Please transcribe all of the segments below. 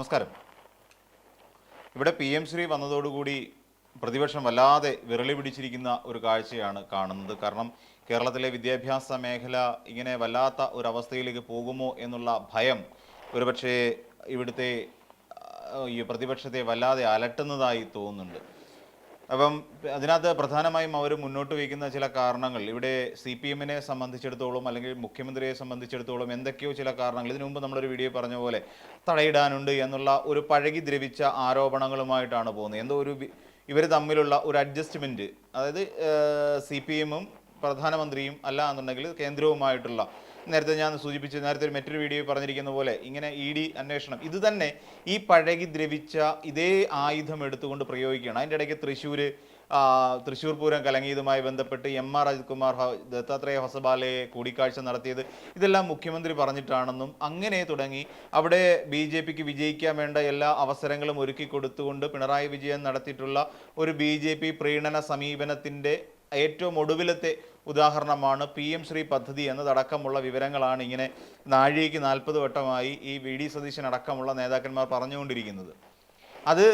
നമസ്കാരം. ഇവിടെ P M Shri വന്നതോടുകൂടി പ്രതിപക്ഷം വല്ലാതെ വിരളി പിടിച്ചിരിക്കുന്ന ഒരു കാഴ്ചയാണ് കാണുന്നത്. കാരണം കേരളത്തിലെ വിദ്യാഭ്യാസ മേഖല ഇങ്ങനെ വല്ലാത്ത ഒരു അവസ്ഥയിലേക്ക് പോകുമോ എന്നുള്ള ഭയം ഒരുപക്ഷേ ഇവിടുത്തെ ഈ പ്രതിപക്ഷത്തെ വല്ലാതെ അലട്ടുന്നതായി തോന്നുന്നുണ്ട്. അപ്പം അതിനകത്ത് പ്രധാനമായും അവർ മുന്നോട്ട് വയ്ക്കുന്ന ചില കാരണങ്ങൾ ഇവിടെ സി പി എമ്മിനെ സംബന്ധിച്ചിടത്തോളം അല്ലെങ്കിൽ മുഖ്യമന്ത്രിയെ സംബന്ധിച്ചിടത്തോളം എന്തൊക്കെയോ ചില കാരണങ്ങൾ. ഇതിനു മുമ്പ് നമ്മളൊരു വീഡിയോ പറഞ്ഞ പോലെ തടയിടാനുണ്ട് എന്നുള്ള ഒരു പഴകി ദ്രവിച്ച ആരോപണങ്ങളുമായിട്ടാണ് പോകുന്നത്. എന്തോ ഒരു ഇവർ തമ്മിലുള്ള ഒരു അഡ്ജസ്റ്റ്മെന്റ് അതായത് സി പി എമ്മും പ്രധാനമന്ത്രിയും അല്ല എന്നുണ്ടെങ്കിൽ കേന്ദ്രവുമായിട്ടുള്ള നേരത്തെ ഞാൻ സൂചിപ്പിച്ച നേരത്തെ ഒരു മറ്റൊരു വീഡിയോ പറഞ്ഞിരിക്കുന്ന പോലെ ഇങ്ങനെ ഇ ഡി അന്വേഷണം. ഇത് തന്നെ ഈ പഴകി ദ്രവിച്ച ഇതേ ആയുധം എടുത്തുകൊണ്ട് പ്രയോഗിക്കുകയാണ്. അതിന്റെ ഇടയ്ക്ക് തൃശ്ശൂർ തൃശ്ശൂർ പൂരം കലങ്ങിയതുമായി ബന്ധപ്പെട്ട് എം ആർ അജിത് കുമാർ ദത്താത്രേയ ഹൊസബാലയെ കൂടിക്കാഴ്ച നടത്തിയത് ഇതെല്ലാം മുഖ്യമന്ത്രി പറഞ്ഞിട്ടാണെന്നും അങ്ങനെ തുടങ്ങി. അവിടെ ബി ജെ പിക്ക് വിജയിക്കാൻ വേണ്ട എല്ലാ അവസരങ്ങളും ഒരുക്കി കൊടുത്തുകൊണ്ട് പിണറായി വിജയൻ നടത്തിയിട്ടുള്ള ഒരു ബി ജെ പി പ്രീണന സമീപനത്തിന്റെ ഏറ്റവും ഒടുവിലത്തെ ഉദാഹരണമാണ് പി എം ശ്രീ പദ്ധതി എന്നതടക്കമുള്ള വിവരങ്ങളാണ് ഇങ്ങനെ നാഴികയ്ക്ക് നാൽപ്പത് വട്ടമായി ഈ വി ഡി സതീശൻ അടക്കമുള്ള നേതാക്കന്മാർ പറഞ്ഞുകൊണ്ടിരിക്കുന്നത്. അത്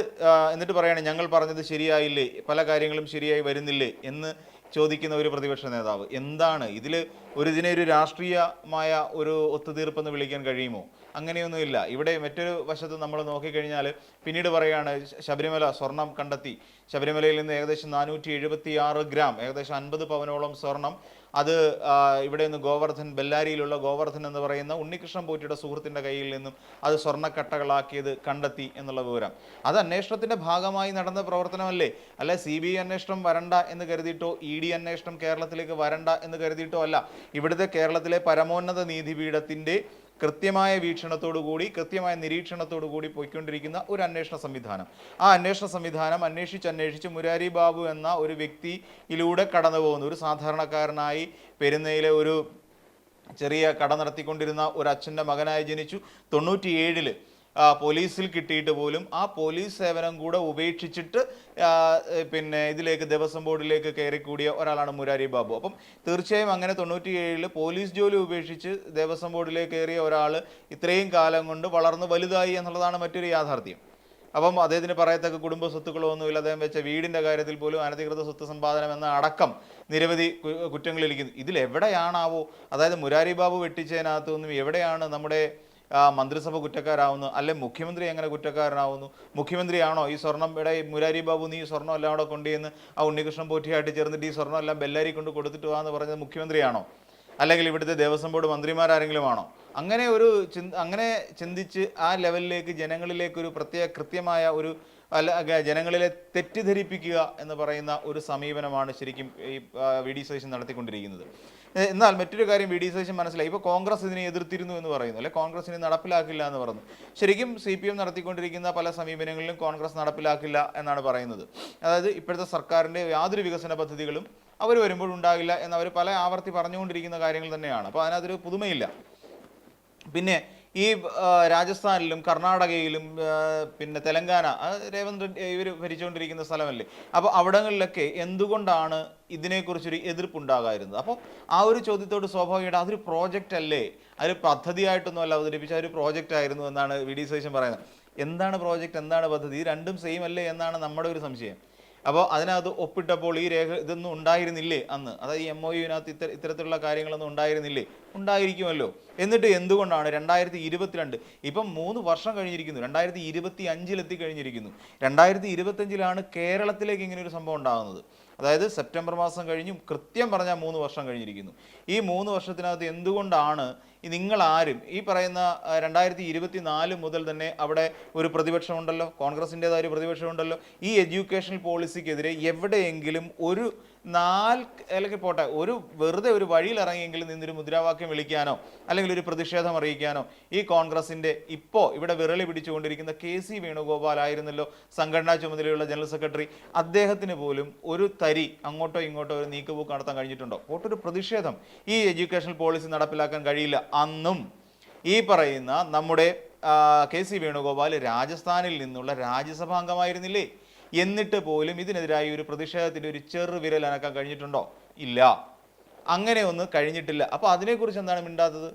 എന്നിട്ട് പറയാണ് ഞങ്ങൾ പറഞ്ഞത് ശരിയായില്ലേ? പല കാര്യങ്ങളും ശരിയായി വരുന്നില്ലേ? എന്ന് ചോദിക്കുന്ന ഒരു പ്രതിപക്ഷ നേതാവ്. എന്താണ്? ഇതിൽ ഒരു ഇതിനെ ഒരു രാഷ്ട്രീയമായ ഒരു ഒത്തുതീർപ്പെന്ന് വിളിക്കാൻ കഴിയുമോ? അങ്ങനെയൊന്നുമില്ല. ഇവിടെ മറ്റൊരു വശത്ത് നമ്മൾ നോക്കിക്കഴിഞ്ഞാൽ പിന്നീട് പറയുകയാണ് ശബരിമല സ്വർണം കണ്ടെത്തി. ശബരിമലയിൽ നിന്ന് ഏകദേശം നാനൂറ്റി എഴുപത്തി ആറ് ഗ്രാം ഏകദേശം അൻപത് പവനോളം സ്വർണം. അത് ഇവിടെ നിന്ന് ഗോവർദ്ധൻ ബെല്ലാരിയിലുള്ള ഗോവർദ്ധൻ എന്ന് പറയുന്ന ഉണ്ണികൃഷ്ണൻ പോറ്റിയുടെ സുഹൃത്തിന്റെ കയ്യിൽ നിന്നും അത് സ്വർണക്കട്ടകളാക്കിയത് കണ്ടെത്തി എന്നുള്ള വിവരം. അത് അന്വേഷണത്തിന്റെ ഭാഗമായി നടന്ന പ്രവർത്തനമല്ലേ? അല്ലെ സി ബി ഐ അന്വേഷണം വരണ്ട എന്ന് കരുതിയിട്ടോ ഇ ഡി അന്വേഷണം കേരളത്തിലേക്ക് വരണ്ട എന്ന് കരുതിയിട്ടോ അല്ല. ഇവിടുത്തെ കേരളത്തിലെ പരമോന്നത നീതിപീഠത്തിന്റെ കൃത്യമായ വീക്ഷണത്തോടു കൂടി കൃത്യമായ നിരീക്ഷണത്തോടു കൂടി പോയിക്കൊണ്ടിരിക്കുന്ന ഒരു അന്വേഷണ സംവിധാനം. ആ അന്വേഷണ സംവിധാനം അന്വേഷിച്ച് അന്വേഷിച്ച് മുരാരി ബാബു എന്ന ഒരു വ്യക്തിയിലൂടെ കടന്നു പോകുന്ന. ഒരു സാധാരണക്കാരനായി പെരുന്നയിലെ ഒരു ചെറിയ കട നടത്തിക്കൊണ്ടിരുന്ന ഒരു അച്ഛന്റെ മകനായി ജനിച്ചു. തൊണ്ണൂറ്റിയേഴിൽ പോലീസിൽ കിട്ടിയിട്ട് പോലും ആ പോലീസ് സേവനം കൂടെ ഉപേക്ഷിച്ചിട്ട് പിന്നെ ഇതിലേക്ക് ദേവസ്വം ബോർഡിലേക്ക് കയറിക്കൂടിയ ഒരാളാണ് മുരാരി ബാബു. അപ്പം തീർച്ചയായും അങ്ങനെ തൊണ്ണൂറ്റിയേഴിൽ പോലീസ് ജോലി ഉപേക്ഷിച്ച് ദേവസ്വം ബോർഡിലേക്ക് കയറിയ ഒരാൾ ഇത്രയും കാലം കൊണ്ട് വളർന്ന് വലുതായി എന്നുള്ളതാണ് മറ്റൊരു യാഥാർത്ഥ്യം. അപ്പം അദ്ദേഹത്തിന് പറയത്തക്ക കുടുംബ സ്വത്തുക്കളോ ഒന്നുമില്ല. അദ്ദേഹം വെച്ച വീടിന്റെ കാര്യത്തിൽ പോലും അനധികൃത സ്വത്ത് സമ്പാദനം എന്ന അടക്കം നിരവധി കുറ്റങ്ങളിരിക്കുന്നു ഇതിൽ എവിടെയാണാവോ അതായത് മുരാരി ബാബു വെട്ടിച്ചതിനകത്തു നിന്നും എവിടെയാണ് നമ്മുടെ മന്ത്രിസഭ കുറ്റക്കാരാവുന്നു അല്ലെ മുഖ്യമന്ത്രി എങ്ങനെ കുറ്റക്കാരനാവുന്നു? മുഖ്യമന്ത്രിയാണോ ഈ സ്വർണം ഇവിടെ മുരാരി ബാബു നീ സ്വർണം എല്ലാം കൂടെ കൊണ്ടുചെന്ന് ആ ഉണ്ണികൃഷ്ണൻ പോറ്റിയായിട്ട് ചേർന്നിട്ട് ഈ സ്വർണം എല്ലാം ബെല്ലാരി കൊണ്ട് കൊടുത്തിട്ട് വാന്ന് പറഞ്ഞത് മുഖ്യമന്ത്രിയാണോ? അല്ലെങ്കിൽ ഇവിടുത്തെ ദേവസ്വം ബോർഡ് മന്ത്രിമാരാരെങ്കിലും ആണോ? അങ്ങനെ ഒരു അങ്ങനെ ചിന്തിച്ച് ആ ലെവലിലേക്ക് ജനങ്ങളിലേക്ക് ഒരു പ്രത്യേക കൃത്യമായ ഒരു അല്ല ജനങ്ങളിലെ തെറ്റിദ്ധരിപ്പിക്കുക എന്ന് പറയുന്ന ഒരു സമീപനമാണ് ശരിക്കും ഈ വി ഡി സതീശൻ നടത്തിക്കൊണ്ടിരിക്കുന്നത്. എന്നാൽ മറ്റൊരു കാര്യം വി ഡി സതീശൻ മനസ്സിലായി. ഇപ്പോൾ കോൺഗ്രസ് ഇതിനെ എതിർത്തിരുന്നു എന്ന് പറയുന്നു. അല്ലെ? കോൺഗ്രസ് ഇനി നടപ്പിലാക്കില്ല എന്ന് പറഞ്ഞു ശരിക്കും സി പി എം നടത്തിക്കൊണ്ടിരിക്കുന്ന പല സമീപനങ്ങളിലും കോൺഗ്രസ് നടപ്പിലാക്കില്ല എന്നാണ് പറയുന്നത്. അതായത് ഇപ്പോഴത്തെ സർക്കാരിന്റെ യാതൊരു വികസന പദ്ധതികളും അവർ വരുമ്പോൾ ഉണ്ടാകില്ല എന്ന് അവർ പല ആവർത്തി പറഞ്ഞുകൊണ്ടിരിക്കുന്ന കാര്യങ്ങൾ തന്നെയാണ്. അപ്പോൾ അതിനകത്തൊരു പുതുമയില്ല. പിന്നെ ഈ രാജസ്ഥാനിലും കർണാടകയിലും പിന്നെ തെലങ്കാന രേവന്ത് റെഡ്ഡി ഇവർ ഭരിച്ചുകൊണ്ടിരിക്കുന്ന സ്ഥലമല്ലേ? അപ്പോൾ അവിടങ്ങളിലൊക്കെ എന്തുകൊണ്ടാണ് ഇതിനെക്കുറിച്ചൊരു എതിർപ്പുണ്ടാകാതിരുന്നത്? അപ്പോൾ ആ ഒരു ചോദ്യത്തോട് സ്വാഭാവികമായിട്ട് അതൊരു പ്രോജക്റ്റ് അല്ലേ? അതൊരു പദ്ധതിയായിട്ടൊന്നും അല്ല അവതരിപ്പിച്ച ഒരു പ്രോജക്റ്റ് ആയിരുന്നു എന്നാണ് വി ഡി സതീശൻ പറയുന്നത്. എന്താണ് പ്രോജക്റ്റ് എന്താണ് പദ്ധതി? രണ്ടും സെയിം അല്ലേ എന്നാണ് നമ്മുടെ ഒരു സംശയം. അപ്പോൾ അതിനകത്ത് ഒപ്പിട്ടപ്പോൾ ഈ രേഖ ഇതൊന്നും ഉണ്ടായിരുന്നില്ലേ അന്ന്? അതായത് ഈ എം ഒ യുവിനകത്ത് ഇത്തര ഇത്തരത്തിലുള്ള കാര്യങ്ങളൊന്നും ഉണ്ടായിരുന്നില്ലേ? ഉണ്ടായിരിക്കുമല്ലോ. എന്നിട്ട് എന്തുകൊണ്ടാണ് രണ്ടായിരത്തി ഇരുപത്തിരണ്ട് ഇപ്പം മൂന്ന് വർഷം കഴിഞ്ഞിരിക്കുന്നു. രണ്ടായിരത്തി ഇരുപത്തി അഞ്ചിലെത്തി കഴിഞ്ഞിരിക്കുന്നു. രണ്ടായിരത്തി ഇരുപത്തഞ്ചിലാണ് കേരളത്തിലേക്ക് ഇങ്ങനെ ഒരു സംഭവം ഉണ്ടാകുന്നത്. അതായത് സെപ്റ്റംബർ മാസം കഴിഞ്ഞു കൃത്യം പറഞ്ഞാൽ മൂന്ന് വർഷം കഴിഞ്ഞിരിക്കുന്നു. ഈ മൂന്ന് വർഷത്തിനകത്ത് എന്തുകൊണ്ടാണ് ആരും ഈ പറയുന്ന രണ്ടായിരത്തി ഇരുപത്തി നാല് മുതൽ തന്നെ അവിടെ ഒരു പ്രതിപക്ഷമുണ്ടല്ലോ കോൺഗ്രസിന്റെതായ ഒരു പ്രതിപക്ഷമുണ്ടല്ലോ ഈ എഡ്യൂക്കേഷൻ പോളിസിക്കെതിരെ എവിടെയെങ്കിലും ഒരു നാല് അല്ലെങ്കിൽ പോട്ടെ ഒരു വെറുതെ ഒരു വഴിയിൽ ഇറങ്ങിയെങ്കിലും നിന്നൊരു മുദ്രാവാക്യം വിളിക്കാനോ അല്ലെങ്കിൽ ഒരു പ്രതിഷേധം അറിയിക്കാനോ ഈ കോൺഗ്രസിന്റെ ഇപ്പോൾ ഇവിടെ വിരളി പിടിച്ചുകൊണ്ടിരിക്കുന്ന കെ സി വേണുഗോപാൽ ആയിരുന്നല്ലോ സംഘടനാ ചുമതലയുള്ള ജനറൽ സെക്രട്ടറി. അദ്ദേഹത്തിന് പോലും ഒരു തരി അങ്ങോട്ടോ ഇങ്ങോട്ടോ ഒരു നീക്കുപോക്ക് നടത്താൻ കഴിഞ്ഞിട്ടുണ്ടോ? പോട്ടൊരു പ്രതിഷേധം. ഈ എഡ്യൂക്കേഷണൽ പോളിസി നടപ്പിലാക്കാൻ കഴിയില്ല അന്നും ഈ പറയുന്ന നമ്മുടെ കെ സി വേണുഗോപാൽ രാജസ്ഥാനിൽ നിന്നുള്ള രാജ്യസഭാ അംഗമായിരുന്നില്ലേ? എന്നിട്ട് പോലും ഇതിനെതിരായി ഒരു പ്രതിഷേധത്തിന്റെ ഒരു ചെറു വിരൽ അനക്കാൻ കഴിഞ്ഞിട്ടുണ്ടോ? ഇല്ല. അങ്ങനെ ഒന്നും കഴിഞ്ഞിട്ടില്ല. അപ്പോൾ അതിനെക്കുറിച്ച് എന്താണ് മിണ്ടാത്തത്?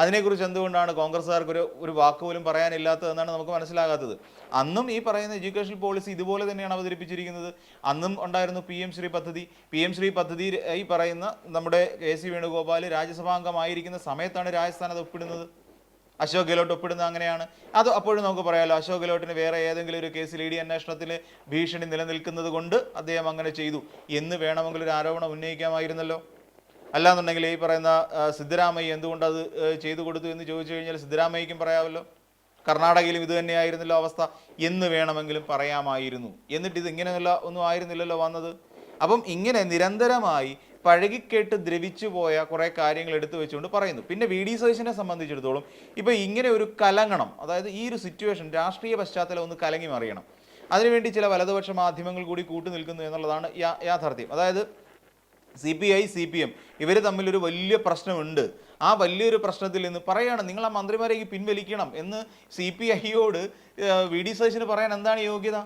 അതിനെക്കുറിച്ച് എന്തുകൊണ്ടാണ് കോൺഗ്രസ്സുകാർക്ക് ഒരു ഒരു വാക്ക് പോലും പറയാനില്ലാത്തതെന്നാണ് നമുക്ക് മനസ്സിലാകാത്തത്. അന്നും ഈ പറയുന്ന എഡ്യൂക്കേഷൻ പോളിസി ഇതുപോലെ തന്നെയാണ് അവതരിപ്പിച്ചിരിക്കുന്നത്. അന്നും ഉണ്ടായിരുന്നു പി എം ശ്രീ പദ്ധതി പി എം ശ്രീ പദ്ധതി ഈ പറയുന്ന നമ്മുടെ കെ സി വേണുഗോപാൽ രാജ്യസഭാംഗമായിരിക്കുന്ന സമയത്താണ് രാജസ്ഥാൻ അത് ഒപ്പിടുന്നത്. അശോക് ഗെഹ്ലോട്ട് ഒപ്പിടുന്നത് അങ്ങനെയാണ്. അത് അപ്പോഴും നമുക്ക് പറയാമല്ലോ അശോക് ഗെഹ്ലോട്ടിന് വേറെ ഏതെങ്കിലും ഒരു കേസിൽ ഇ ഡി അന്വേഷണത്തിൽ ഭീഷണി നിലനിൽക്കുന്നത് കൊണ്ട് അദ്ദേഹം അങ്ങനെ ചെയ്തു. എന്ന് വേണമെങ്കിൽ ഒരു ആരോപണം ഉന്നയിക്കാമായിരുന്നല്ലോ. അല്ലാന്നുണ്ടെങ്കിൽ ഈ പറയുന്ന സിദ്ധരാമയ്യ എന്തുകൊണ്ട് അത് ചെയ്തു കൊടുത്തു എന്ന് ചോദിച്ചു കഴിഞ്ഞാൽ സിദ്ധരാമയ്യക്കും പറയാമല്ലോ. കർണാടകയിലും ഇത് തന്നെയായിരുന്നല്ലോ അവസ്ഥ. എന്ന് വേണമെങ്കിലും പറയാമായിരുന്നു. എന്നിട്ട് ഇത് ഇങ്ങനെയുള്ള ഒന്നും ആയിരുന്നില്ലല്ലോ വന്നത്. അപ്പം ഇങ്ങനെ നിരന്തരമായി പഴകിക്കേട്ട് ദ്രവിച്ചു പോയ കുറേ കാര്യങ്ങൾ എടുത്തു വെച്ചുകൊണ്ട് പറയുന്നു. പിന്നെ വി ഡി സതീശനെ സംബന്ധിച്ചിടത്തോളം ഇപ്പൊ ഇങ്ങനെ ഒരു കലങ്ങണം അതായത് ഈ ഒരു സിറ്റുവേഷൻ രാഷ്ട്രീയ പശ്ചാത്തലം ഒന്ന് കലങ്ങി മറിയണം. അതിനുവേണ്ടി ചില വലതുപക്ഷ മാധ്യമങ്ങൾ കൂടി കൂട്ടുനിൽക്കുന്നു എന്നുള്ളതാണ് യാഥാർത്ഥ്യം. അതായത് C P I C P M ഇവർ തമ്മിലൊരു വലിയ പ്രശ്നമുണ്ട്. ആ വലിയൊരു പ്രശ്നത്തിൽ നിന്ന് പറയാണ് നിങ്ങൾ ആ മന്ത്രിമാരെ ഈ പിൻവലിക്കണം എന്ന് സി പി ഐയോട് വി ഡി സതീശന് പറയാൻ എന്താണ് യോഗ്യത?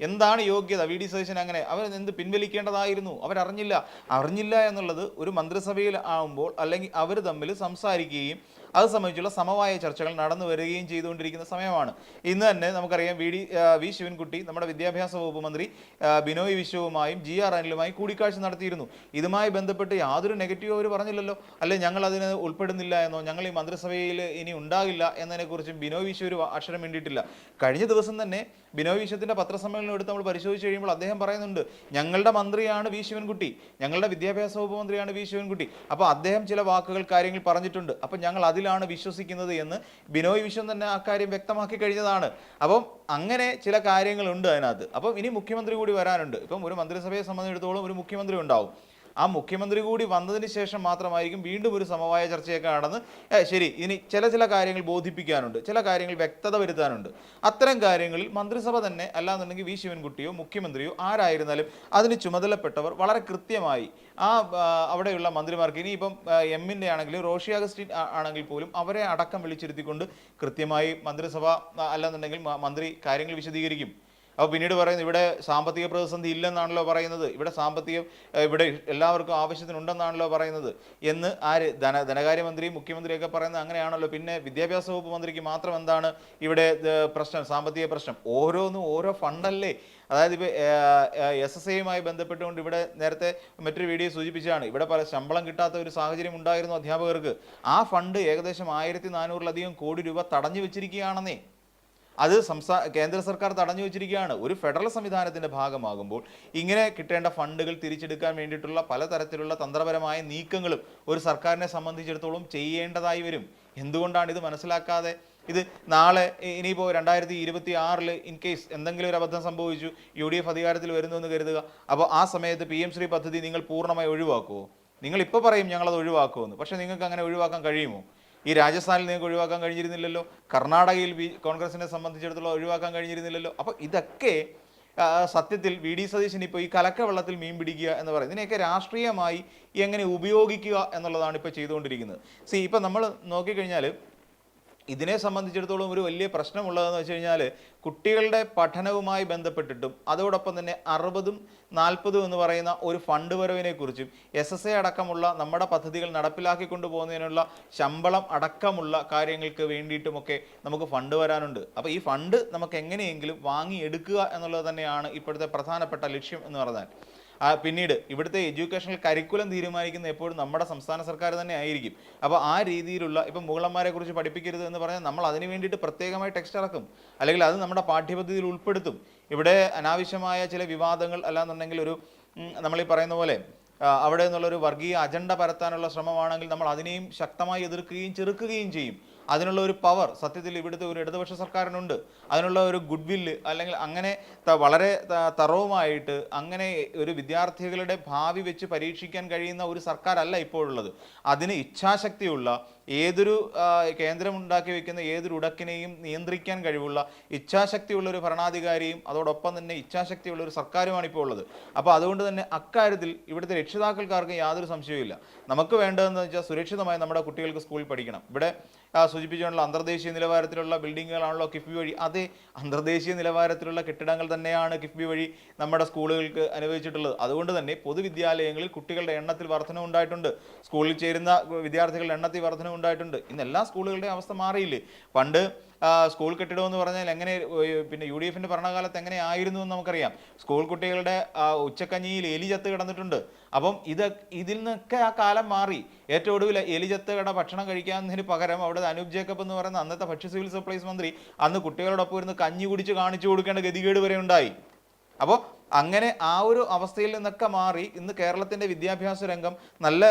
എന്താണ് യോഗ്യത? വി ഡി സതീശൻ അങ്ങനെ അവർ എന്ത് പിൻവലിക്കേണ്ടതായിരുന്നു? അവരറിഞ്ഞില്ല. അറിഞ്ഞില്ല എന്നുള്ളത് ഒരു മന്ത്രിസഭയിൽ ആകുമ്പോൾ അല്ലെങ്കിൽ അവർ തമ്മിൽ സംസാരിക്കുകയും അത് സംബന്ധിച്ചുള്ള സമവായ ചർച്ചകൾ നടന്നു വരികയും ചെയ്തുകൊണ്ടിരിക്കുന്ന സമയമാണ്. ഇന്ന് തന്നെ നമുക്കറിയാം വി ഡി വി ശിവൻകുട്ടി നമ്മുടെ വിദ്യാഭ്യാസ വകുപ്പ് മന്ത്രി ബിനോയ് വിശ്വവുമായും ജി ആർ അനിലുമായും കൂടിക്കാഴ്ച നടത്തിയിരുന്നു. ഇതുമായി ബന്ധപ്പെട്ട് യാതൊരു നെഗറ്റീവ് അവർ പറഞ്ഞില്ലല്ലോ. അല്ലെ ഞങ്ങൾ അതിന് ഉൾപ്പെടുന്നില്ല എന്നോ ഞങ്ങൾ ഈ മന്ത്രിസഭയിൽ ഇനി ഉണ്ടാകില്ല എന്നതിനെക്കുറിച്ചും ബിനോയ് വിശ്വ ഒരു അക്ഷരം വേണ്ടിയിട്ടില്ല കഴിഞ്ഞ ദിവസം തന്നെ ബിനോയ് വിശ്വത്തിന്റെ പത്രസമ്മേളനം എടുത്ത് നമ്മൾ പരിശോധിച്ച് കഴിയുമ്പോൾ അദ്ദേഹം പറയുന്നുണ്ട് ഞങ്ങളുടെ മന്ത്രിയാണ് വി ശിവൻകുട്ടി. ഞങ്ങളുടെ വിദ്യാഭ്യാസ വകുപ്പ് മന്ത്രിയാണ് വി ശിവൻകുട്ടി. അപ്പോൾ അദ്ദേഹം ചില വാക്കുകൾ കാര്യങ്ങൾ പറഞ്ഞിട്ടുണ്ട്. അപ്പോൾ ഞങ്ങൾ അതിലാണ് വിശ്വസിക്കുന്നത് എന്ന് ബിനോയ് വിശ്വം തന്നെ ആ കാര്യം വ്യക്തമാക്കി കഴിഞ്ഞതാണ്. അപ്പം അങ്ങനെ ചില കാര്യങ്ങളുണ്ട് അതിനകത്ത്. അപ്പം ഇനി മുഖ്യമന്ത്രി കൂടി വരാനുണ്ട്. ഇപ്പം ഒരു മന്ത്രിസഭയെ സംബന്ധിച്ചിടത്തോളം ഒരു മുഖ്യമന്ത്രി ഉണ്ടാവും. ആ മുഖ്യമന്ത്രി കൂടി വന്നതിന് ശേഷം മാത്രമായിരിക്കും വീണ്ടും ഒരു സമവായ ചർച്ചയൊക്കെ നടന്ന്. ശരി ഇനി ചില ചില കാര്യങ്ങൾ ബോധിപ്പിക്കാനുണ്ട് ചില കാര്യങ്ങൾ വ്യക്തത വരുത്താനുണ്ട്. അത്തരം കാര്യങ്ങളിൽ മന്ത്രിസഭ തന്നെ അല്ലാന്നുണ്ടെങ്കിൽ വി ശിവൻകുട്ടിയോ മുഖ്യമന്ത്രിയോ ആരായിരുന്നാലും അതിന് ചുമതലപ്പെട്ടവർ വളരെ കൃത്യമായി ആ അവിടെയുള്ള മന്ത്രിമാർക്ക് ഇനിയിപ്പം എമ്മിന്റെ ആണെങ്കിലും റോഷി അഗസ്റ്റിൻ ആണെങ്കിൽ പോലും അവരെ അടക്കം വിളിച്ചിരുത്തിക്കൊണ്ട് കൃത്യമായി മന്ത്രിസഭ അല്ലാന്നുണ്ടെങ്കിൽ മന്ത്രി കാര്യങ്ങൾ വിശദീകരിക്കും. അപ്പോൾ പിന്നീട് പറയുന്നത് ഇവിടെ സാമ്പത്തിക പ്രതിസന്ധി ഇല്ലെന്നാണല്ലോ പറയുന്നത്. ഇവിടെ സാമ്പത്തികം ഇവിടെ എല്ലാവർക്കും ആവശ്യത്തിനുണ്ടെന്നാണല്ലോ പറയുന്നത് എന്ന് ആര് ധന ധനകാര്യമന്ത്രിയും മുഖ്യമന്ത്രിയൊക്കെ പറയുന്നത് അങ്ങനെയാണല്ലോ. പിന്നെ വിദ്യാഭ്യാസ വകുപ്പ് മന്ത്രിക്ക് മാത്രം എന്താണ് ഇവിടെ പ്രശ്നം സാമ്പത്തിക പ്രശ്നം? ഓരോന്നും ഓരോ ഫണ്ടല്ലേ. അതായത് ഇപ്പോൾ എസ് എസ് ഐയുമായി ബന്ധപ്പെട്ടുകൊണ്ട് ഇവിടെ നേരത്തെ മറ്റൊരു വീഡിയോ സൂചിപ്പിച്ചാണ് ഇവിടെ പല ശമ്പളം കിട്ടാത്ത ഒരു സാഹചര്യം ഉണ്ടായിരുന്നു അധ്യാപകർക്ക്. ആ ഫണ്ട് ഏകദേശം ആയിരത്തി നാനൂറിലധികം കോടി രൂപ തടഞ്ഞു വെച്ചിരിക്കുകയാണെന്നേ. അത് സംസ്ഥാന കേന്ദ്ര സർക്കാർ തടഞ്ഞു വെച്ചിരിക്കുകയാണ്. ഒരു ഫെഡറൽ സംവിധാനത്തിന്റെ ഭാഗമാകുമ്പോൾ ഇങ്ങനെ കിട്ടേണ്ട ഫണ്ടുകൾ തിരിച്ചെടുക്കാൻ വേണ്ടിയിട്ടുള്ള പലതരത്തിലുള്ള തന്ത്രപരമായ നീക്കങ്ങളും ഒരു സർക്കാരിനെ സംബന്ധിച്ചിടത്തോളം ചെയ്യേണ്ടതായി വരും. എന്തുകൊണ്ടാണ് ഇത് മനസ്സിലാക്കാതെ? ഇത് നാളെ ഇനിയിപ്പോൾ രണ്ടായിരത്തി ഇരുപത്തി ആറിൽ ഇൻ കേസ് എന്തെങ്കിലും ഒരു അബദ്ധം സംഭവിച്ചു യു ഡി എഫ് അധികാരത്തിൽ വരുന്നു എന്ന് കരുതുക അപ്പോൾ ആ സമയത്ത് പി എം ശ്രീ പദ്ധതി നിങ്ങൾ പൂർണമായി ഒഴിവാക്കുമോ നിങ്ങൾ ഇപ്പോൾ പറയും ഞങ്ങളത് ഒഴിവാക്കുമെന്ന് പക്ഷേ നിങ്ങൾക്ക് അങ്ങനെ ഒഴിവാക്കാൻ കഴിയുമോ? ഈ രാജസ്ഥാനിൽ നിങ്ങൾക്ക് ഒഴിവാക്കാൻ കഴിഞ്ഞിരുന്നില്ലല്ലോ. കർണാടകയിൽ ബി കോൺഗ്രസിനെ സംബന്ധിച്ചിടത്തോളം ഒഴിവാക്കാൻ കഴിഞ്ഞിരുന്നില്ലല്ലോ. അപ്പോൾ ഇതൊക്കെ സത്യത്തിൽ വി ഡി സതീശൻ ഇപ്പോൾ ഈ കലക്കവെള്ളത്തിൽ മീൻ പിടിക്കുക എന്ന് പറയുന്നത് ഇതിനെയൊക്കെ രാഷ്ട്രീയമായി എങ്ങനെ ഉപയോഗിക്കുക എന്നുള്ളതാണ് ഇപ്പോൾ ചെയ്തുകൊണ്ടിരിക്കുന്നത്. സി ഇപ്പം നമ്മൾ നോക്കിക്കഴിഞ്ഞാൽ ഇതിനെ സംബന്ധിച്ചിടത്തോളം ഒരു വലിയ പ്രശ്നമുള്ളതെന്ന് വെച്ച് കഴിഞ്ഞാൽ കുട്ടികളുടെ പഠനവുമായി ബന്ധപ്പെട്ടിട്ടും അതോടൊപ്പം തന്നെ അറുപതും നാൽപ്പതും എന്ന് പറയുന്ന ഒരു ഫണ്ട് വരവിനെക്കുറിച്ചും എസ് എസ് എ അടക്കമുള്ള നമ്മുടെ പദ്ധതികൾ നടപ്പിലാക്കി കൊണ്ടുപോകുന്നതിനുള്ള ശമ്പളം അടക്കമുള്ള കാര്യങ്ങൾക്ക് വേണ്ടിയിട്ടുമൊക്കെ നമുക്ക് ഫണ്ട് വരാനുണ്ട്. അപ്പോൾ ഈ ഫണ്ട് നമുക്ക് എങ്ങനെയെങ്കിലും വാങ്ങിയെടുക്കുക എന്നുള്ളത് തന്നെയാണ് ഇപ്പോഴത്തെ പ്രധാനപ്പെട്ട ലക്ഷ്യം എന്ന് പറഞ്ഞാൽ. പിന്നീട് ഇവിടുത്തെ എഡ്യൂക്കേഷണൽ കരിക്കുലം തീരുമാനിക്കുന്ന എപ്പോഴും നമ്മുടെ സംസ്ഥാന സർക്കാർ തന്നെ ആയിരിക്കും. അപ്പോൾ ആ രീതിയിലുള്ള ഇപ്പം മുകളന്മാരെ കുറിച്ച് പഠിപ്പിക്കരുത് എന്ന് പറഞ്ഞാൽ നമ്മൾ അതിന് വേണ്ടിയിട്ട് പ്രത്യേകമായി ടെക്സ്റ്റ് ഇറക്കും. അല്ലെങ്കിൽ അത് നമ്മുടെ പാഠ്യപദ്ധതിയിൽ ഉൾപ്പെടുത്തും. ഇവിടെ അനാവശ്യമായ ചില വിവാദങ്ങൾ അല്ലാന്നുണ്ടെങ്കിൽ ഒരു നമ്മളീ പറയുന്ന പോലെ അവിടെ നിന്നുള്ളൊരു വർഗീയ അജണ്ട പരത്താനുള്ള ശ്രമമാണെങ്കിൽ നമ്മൾ അതിനെയും ശക്തമായി എതിർക്കുകയും ചെറുക്കുകയും ചെയ്യും. അതിനുള്ള ഒരു പവർ സത്യത്തിൽ ഇവിടുത്തെ ഒരു ഇടതുപക്ഷ സർക്കാരിനുണ്ട്. അതിനുള്ള ഒരു ഗുഡ് വില്ല് അല്ലെങ്കിൽ അങ്ങനെ വളരെ തറവുമായിട്ട് അങ്ങനെ ഒരു വിദ്യാർത്ഥികളുടെ ഭാവി വെച്ച് പരീക്ഷിക്കാൻ കഴിയുന്ന ഒരു സർക്കാരല്ല ഇപ്പോഴുള്ളത്. അതിന് ഇച്ഛാശക്തിയുള്ള ഏതൊരു കേന്ദ്രം ഉണ്ടാക്കി വെക്കുന്ന ഏതൊരു ഉടക്കിനെയും നിയന്ത്രിക്കാൻ കഴിവുള്ള ഇച്ഛാശക്തിയുള്ള ഒരു ഭരണാധികാരിയും അതോടൊപ്പം തന്നെ ഇച്ഛാശക്തിയുള്ള ഒരു സർക്കാരുമാണ് ഇപ്പോൾ ഉള്ളത്. അപ്പോൾ അതുകൊണ്ട് തന്നെ അക്കാര്യത്തിൽ ഇവിടുത്തെ രക്ഷിതാക്കൾക്കാർക്ക് യാതൊരു സംശയവുമില്ല. നമുക്ക് വേണ്ടതെന്ന് വെച്ചാൽ സുരക്ഷിതമായി നമ്മുടെ കുട്ടികൾക്ക് സ്കൂളിൽ പഠിക്കണം. ഇവിടെ സൂചിപ്പിച്ചുകൊണ്ടുള്ള അന്തർദേശീയ നിലവാരത്തിലുള്ള ബിൽഡിങ്ങുകളാണല്ലോ കിഫ്ബി വഴി. അതേ അന്തർദേശീയ നിലവാരത്തിലുള്ള കെട്ടിടങ്ങൾ തന്നെയാണ് കിഫ്ബി വഴി നമ്മുടെ സ്കൂളുകൾക്ക് അനുവദിച്ചിട്ടുള്ളത്. അതുകൊണ്ട് തന്നെ പൊതുവിദ്യാലയങ്ങളിൽ കുട്ടികളുടെ എണ്ണത്തിൽ വർധനവുണ്ടായിട്ടുണ്ട്. സ്കൂളിൽ ചേരുന്ന വിദ്യാർത്ഥികളുടെ എണ്ണത്തിൽ വർധന വർധനം ഉണ്ടായിട്ടുണ്ട്. ഇന്ന് എല്ലാ സ്കൂളുകളുടെയും അവസ്ഥ മാറിയില്ലേ? പണ്ട് സ്കൂൾ കെട്ടിടം എന്ന് പറഞ്ഞാൽ എങ്ങനെ പിന്നെ യു ഡി എഫിന്റെ ഭരണകാലത്ത് എങ്ങനെ ആയിരുന്നു എന്ന് നമുക്കറിയാം. സ്കൂൾ കുട്ടികളുടെ ഉച്ചക്കഞ്ഞിയിൽ എലി ചത്ത് കിടന്നിട്ടുണ്ട്. അപ്പം ഇത് ഇതിൽ നിന്നൊക്കെ ആ കാലം മാറി. ഏറ്റവും ഒടുവിൽ എലി കിട ഭക്ഷണം കഴിക്കാന്നതിന് പകരം അവിടെ അനൂപ് ജേക്കബ് എന്ന് പറയുന്ന അന്നത്തെ ഭക്ഷ്യ സിവിൽ സപ്ലൈസ് മന്ത്രി അന്ന് കുട്ടികളോടൊപ്പം ഇരുന്ന് കഞ്ഞി കുടിച്ച് കാണിച്ചു കൊടുക്കേണ്ട ഗതികേട് വരെ ഉണ്ടായി. അപ്പോൾ അങ്ങനെ ആ ഒരു അവസ്ഥയിൽ നിന്നൊക്കെ മാറി ഇന്ന് കേരളത്തിന്റെ വിദ്യാഭ്യാസ രംഗം നല്ല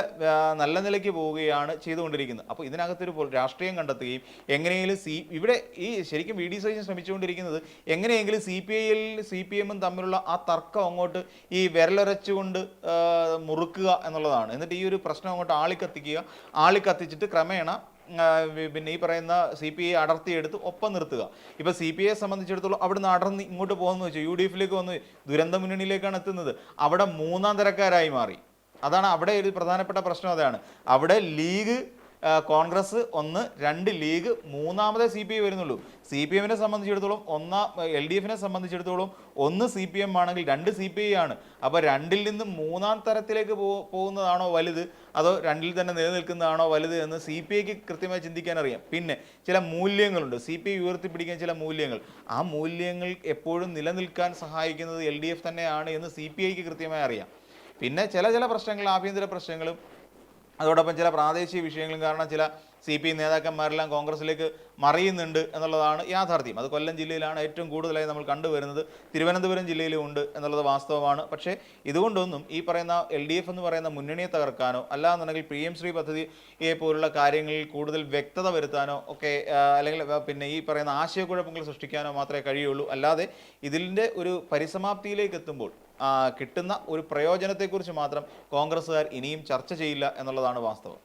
നല്ല നിലയ്ക്ക് പോവുകയാണ് ചെയ്തുകൊണ്ടിരിക്കുന്നത്. അപ്പോൾ ഇതിനകത്തൊരു രാഷ്ട്രീയം കണ്ടെത്തുകയും എങ്ങനെയെങ്കിലും സി ഇവിടെ ഈ ശരിക്കും വി ഡി സതീശൻ ശ്രമിച്ചുകൊണ്ടിരിക്കുന്നത് എങ്ങനെയെങ്കിലും സി പി ഐയിൽ സി പി എമ്മും തമ്മിലുള്ള ആ തർക്കം അങ്ങോട്ട് ഈ വിരലൊരച്ചുകൊണ്ട് മുറുക്കുക എന്നുള്ളതാണ്. എന്നിട്ട് ഈ ഒരു പ്രശ്നം അങ്ങോട്ട് ആളിക്കത്തിക്കുക ആളിക്കത്തിച്ചിട്ട് ക്രമേണ പിന്നെ ഈ പറയുന്ന സി പി ഐ അടർത്തിയെടുത്ത് ഒപ്പം നിർത്തുക. ഇപ്പോൾ സി പി ഐയെ സംബന്ധിച്ചിടത്തോളം അവിടുന്ന് അടർന്ന് ഇങ്ങോട്ട് പോകുന്നു വെച്ചാൽ യു ഡി എഫിലേക്ക് വന്ന് ദുരന്ത മുന്നണിയിലേക്കാണ് എത്തുന്നത്. അവിടെ മൂന്നാം തരക്കാരായി മാറി. അതാണ് അവിടെ ഒരു പ്രധാനപ്പെട്ട പ്രശ്നം അതാണ്. അവിടെ ലീഗ് കോൺഗ്രസ് ഒന്ന് രണ്ട് ലീഗ് മൂന്നാമതേ സി പി ഐ വരുന്നുള്ളൂ. സി പി എമ്മിനെ സംബന്ധിച്ചിടത്തോളം ഒന്നാം എൽ ഡി എഫിനെ സംബന്ധിച്ചിടത്തോളം ഒന്ന് സി പി എം ആണെങ്കിൽ രണ്ട് സി പി ഐ ആണ്. അപ്പോൾ രണ്ടിൽ നിന്ന് മൂന്നാം തരത്തിലേക്ക് പോകുന്നതാണോ വലുത്? അതോ രണ്ടിൽ തന്നെ നിലനിൽക്കുന്നതാണോ വലുത് എന്ന് സി പി ഐക്ക് കൃത്യമായി ചിന്തിക്കാൻ അറിയാം. പിന്നെ ചില മൂല്യങ്ങളുണ്ട്. സി പി ഐ ഉയർത്തിപ്പിടിക്കാൻ ചില മൂല്യങ്ങൾ. ആ മൂല്യങ്ങൾ എപ്പോഴും നിലനിൽക്കാൻ സഹായിക്കുന്നത് എൽ ഡി എഫ് തന്നെയാണ് എന്ന് സി പി ഐക്ക് കൃത്യമായി അറിയാം. പിന്നെ ചില ചില പ്രശ്നങ്ങൾ ആഭ്യന്തര പ്രശ്നങ്ങളും അതോടൊപ്പം ചില പ്രാദേശിക വിഷയങ്ങളും കാരണം ചില സി പി നേതാക്കന്മാരെല്ലാം കോൺഗ്രസിലേക്ക് മറിയുന്നുണ്ട് എന്നുള്ളതാണ് യാഥാർത്ഥ്യം. അത് കൊല്ലം ജില്ലയിലാണ് ഏറ്റവും കൂടുതലായി നമ്മൾ കണ്ടുവരുന്നത്. തിരുവനന്തപുരം ജില്ലയിലും ഉണ്ട് എന്നുള്ളത് വാസ്തവമാണ്. പക്ഷേ ഇതുകൊണ്ടൊന്നും ഈ പറയുന്ന എൽ ഡി എഫ് എന്ന് പറയുന്ന മുന്നണിയെ തകർക്കാനോ അല്ലാന്നുണ്ടെങ്കിൽ പി എം ശ്രീ പദ്ധതിയെ പോലുള്ള കാര്യങ്ങളിൽ കൂടുതൽ വ്യക്തത വരുത്താനോ ഒക്കെ അല്ലെങ്കിൽ പിന്നെ ഈ പറയുന്ന ആശയക്കുഴപ്പങ്ങൾ സൃഷ്ടിക്കാനോ മാത്രമേ കഴിയുള്ളൂ. അല്ലാതെ ഇതിന്റെ ഒരു പരിസമാപ്തിയിലേക്ക് എത്തുമ്പോൾ കിട്ടുന്ന ഒരു പ്രയോജനത്തെക്കുറിച്ച് മാത്രം കോൺഗ്രസ്സുകാർ ഇനിയും ചർച്ച ചെയ്യില്ല എന്നുള്ളതാണ് വാസ്തവം.